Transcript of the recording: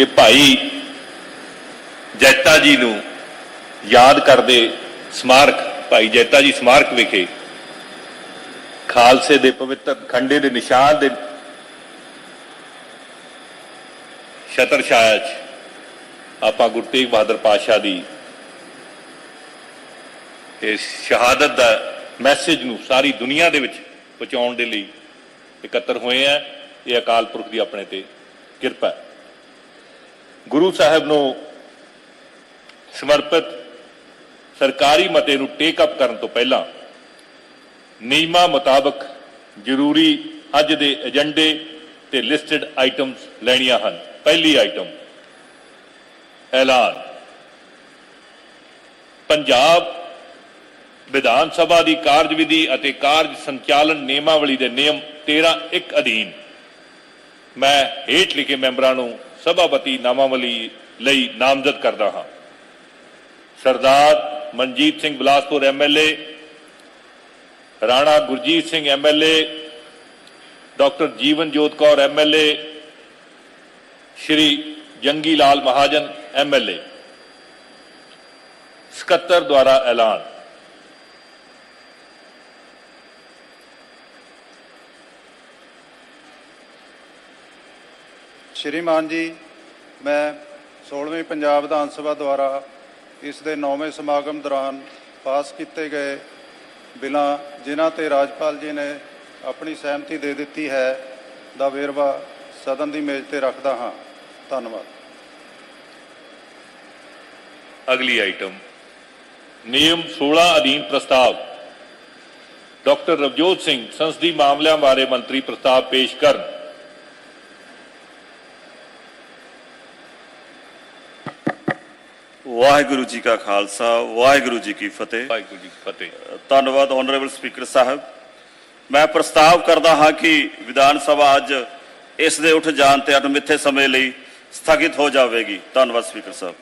ਕਿ ਭਾਈ ਜੈਤਾ ਜੀ ਨੂੰ ਯਾਦ ਕਰਦੇ ਸਮਾਰਕ, ਭਾਈ ਜੈਤਾ ਜੀ ਸਮਾਰਕ ਵਿਖੇ, ਖਾਲਸੇ ਦੇ ਪਵਿੱਤਰ ਖੰਡੇ ਦੇ ਨਿਸ਼ਾਨ ਦੇ ਛਤਰ ਛਾਇਆ 'ਚ ਆਪਾਂ ਗੁਰੂ ਤੇਗ ਬਹਾਦਰ ਪਾਤਸ਼ਾਹ ਦੀ ਇਸ ਸ਼ਹਾਦਤ ਦਾ ਮੈਸੇਜ ਨੂੰ ਸਾਰੀ ਦੁਨੀਆ ਦੇ ਵਿੱਚ ਪਹੁੰਚਾਉਣ ਦੇ ਲਈ ਇਕੱਤਰ ਹੋਏ ਆ। ਇਹ ਅਕਾਲ ਪੁਰਖ ਦੀ ਆਪਣੇ ਤੇ ਕਿਰਪਾ ਹੈ। ਗੁਰੂ ਸਾਹਿਬ ਨੂੰ ਸਮਰਪਿਤ ਸਰਕਾਰੀ ਮਤੇ ਨੂੰ ਟੇਕ ਅਪ ਕਰਨ ਤੋਂ ਪਹਿਲਾਂ ਨਿਯਮਾਂ ਮੁਤਾਬਕ ਜ਼ਰੂਰੀ ਅੱਜ ਦੇ ਏਜੰਡੇ ਤੇ ਲਿਸਟਡ ਆਈਟਮਸ ਲੈਣੀਆਂ ਹਨ। ਪਹਿਲੀ ਆਈਟਮ ਐਲਾਨ। ਪੰਜਾਬ ਵਿਧਾਨ ਸਭਾ ਦੀ ਕਾਰਜਵਿਧੀ ਅਤੇ ਕਾਰਜ ਸੰਚਾਲਨ ਨਿਯਮਾਵਲੀ ਦੇ ਨਿਯਮ 13 1 ਅਧੀਨ। ਮੈਂ ਹੇਠ ਲਿਖੇ ਮੈਂਬਰਾਂ ਨੂੰ ਸਭਾਪਤੀ ਨਾਮਾਵਲੀ ਲਈ ਨਾਮਜ਼ਦ ਕਰਦਾ ਹਾਂ। Sardar Manjit Singh Balaspur MLA Rana Gurjit Singh MLA doctor Jeevan Jot Kaur MLA ਸ਼੍ਰੀ ਜੰਗੀ ਲਾਲ ਮਹਾਜਨ ਐਮਐਲਏ ਸਕੱਤਰ ਦੁਆਰਾ ਐਲਾਨ। ਸ਼੍ਰੀਮਾਨ ਜੀ, ਮੈਂ 16ਵੀਂ ਪੰਜਾਬ ਵਿਧਾਨ ਸਭਾ ਦੁਆਰਾ ਇਸ ਦੇ 9ਵੇਂ ਸਮਾਗਮ ਦੌਰਾਨ ਪਾਸ ਕੀਤੇ ਗਏ ਬਿੱਲਾਂ ਜਿਨ੍ਹਾਂ ਤੇ ਰਾਜਪਾਲ ਜੀ ਨੇ ਆਪਣੀ ਸਹਿਮਤੀ ਦੇ ਦਿੱਤੀ ਹੈ, ਦਾ ਵੇਰਵਾ ਸਦਨ ਦੀ ਮੇਜ਼ ਤੇ ਰੱਖਦਾ ਹਾਂ। ਧੰਨਵਾਦ। ਅਗਲੀ ਆਈਟਮ ਨਿਯਮ 16 ਅਧੀਨ ਪ੍ਰਸਤਾਵ। ਡਾਕਟਰ ਰਵਜੋਤ ਸਿੰਘ ਸੰਸਦੀ ਮਾਮਲਿਆਂ ਬਾਰੇ ਮੰਤਰੀ ਪ੍ਰਸਤਾਵ ਪੇਸ਼ ਕਰਨ। ਵਾਹਿਗੁਰੂ ਜੀ ਕਾ ਖਾਲਸਾ ਵਾਹਿਗੁਰੂ ਜੀ ਕੀ ਫਤਿਹ। ਵਾਹਿਗੁਰੂ ਜੀ ਕੀ ਫਤਿਹ। ਧੰਨਵਾਦ ਆਨਰੇਬਲ ਸਪੀਕਰ ਸਾਹਿਬ। ਮੈਂ ਪ੍ਰਸਤਾਵ ਕਰਦਾ ਹਾਂ ਕਿ ਵਿਧਾਨ ਸਭਾ ਅੱਜ ਇਸ ਦੇ ਉੱਠ ਜਾਣ ਤੇ ਅਣਮਿੱਥੇ ਸਮੇਂ ਲਈ ਸਥਗਿਤ ਹੋ ਜਾਵੇਗੀ। ਧੰਨਵਾਦ ਸਪੀਕਰ ਸਾਹਿਬ।